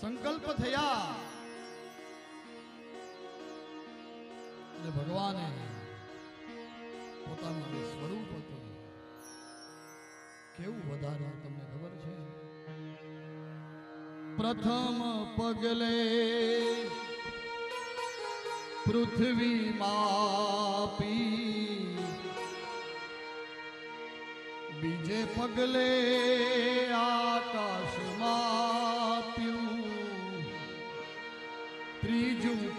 સંકલ્પ થયા. અને ભગવાને પોતાનું સ્વરૂપ હતું. કેવું વધારે તમને ખબર છે? પ્રથમ પગલે પૃથ્વી માપી. બીજે પગલે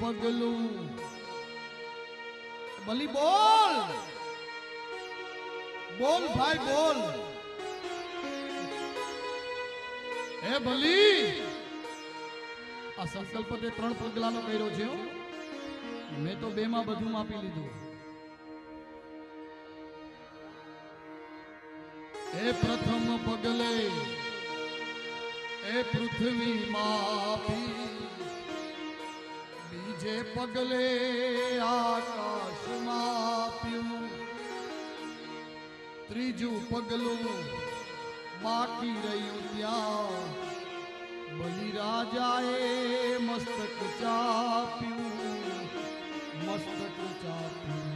પગલું બલી બોલ. બોલ ભાઈ, બોલ. હે બલી આ સંકલ્પ તે ત્રણ પગલાનો કર્યો છે મેં તો બે માં બધું માપી લીધું. એ પ્રથમ પગલે એ પૃથ્વી માપી. પગલે આકાશમાં માપ્યું ત્રીજું પગલું બાકી રહ્યું ત્યાં. બલિરાજાએ મસ્તક ચાપ્યું મસ્તક ચાપ્યું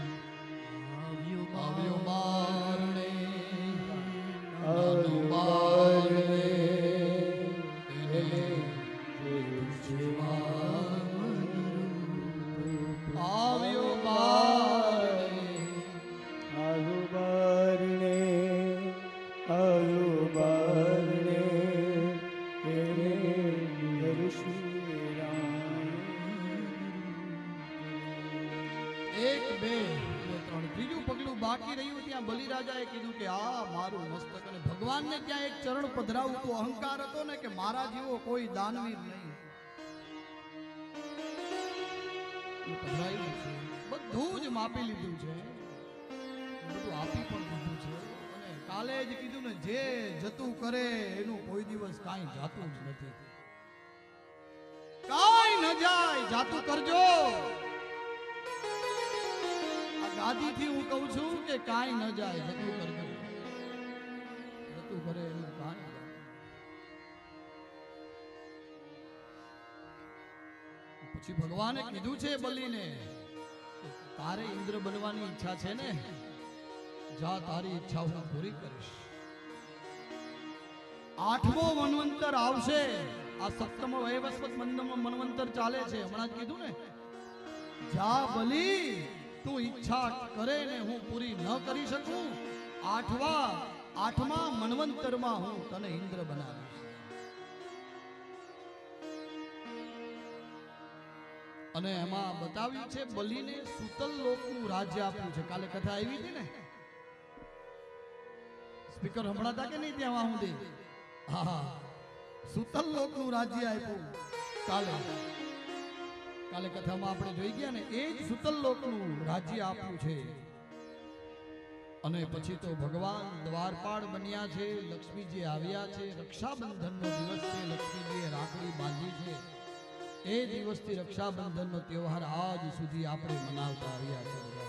બાકી રહ્યું ત્યાં બલિરાજાએ કીધું કે, આ મારું મસ્તક અને ભગવાનને ત્યાં એક ચરણ પધરાવું અહંકાર હતો ને કે મારા જેવો કોઈ દાનવીર નહીં. બધું જ માપી લીધું છે. બધું આપી પણ કાલે જ કીધું ને, જે જતું કરે એનું કોઈ દિવસ કાંઈ જાતું જ નથી. કાંઈ ન જાય, જાતું કરજો. ગાદી થી હું કહું છું કે કાંઈ ન જાય, જતું કરજો. જતું કરે એનું કાંઈ પછી ભગવાને કીધું છે બલીને તારે ઇન્દ્ર બનવાની ઈચ્છા છે ને? જા તારી ઈચ્છા હું પૂરી કરીશ. આઠમો મનવંતર આવશે. આ સપ્તમો વૈવસ્વત મંદમ મનવંતર ચાલે છે. હમણાં જ કીધું ને? જા બલી, તું ઈચ્છા કરે ને હું પૂરી ન કરી શકું. આઠવા આઠમા મનવંતરમાં હું તને ઇન્દ્ર બનાવીશ. અને એમાં બતાવ્યું છે, બલીને સુતલ લોકનું રાજ્ય આપ્યું છે. કાલે કથા આવી હતી ને? સ્પીકર સંભળાતા કે નહીં ત્યાં સુધી? હા હા. સુતલ લોકનું રાજ્ય આપ્યું. કાલે. કાલે કથામાં આપણે જોઈ ગયા ને, એ જ સુતલ લોકનું રાજ્ય આપ્યું છે. અને પછી તો ભગવાન દ્વારપાળ બન્યા છે, લક્ષ્મીજી આવ્યા છે, રક્ષાબંધનનો દિવસ છે, લક્ષ્મીજીએ રાખડી બાંધી છે. એ દિવસથી રક્ષાબંધનનો તહેવાર આજ સુધી આપણે મનાવતા આવ્યા છે. બધા.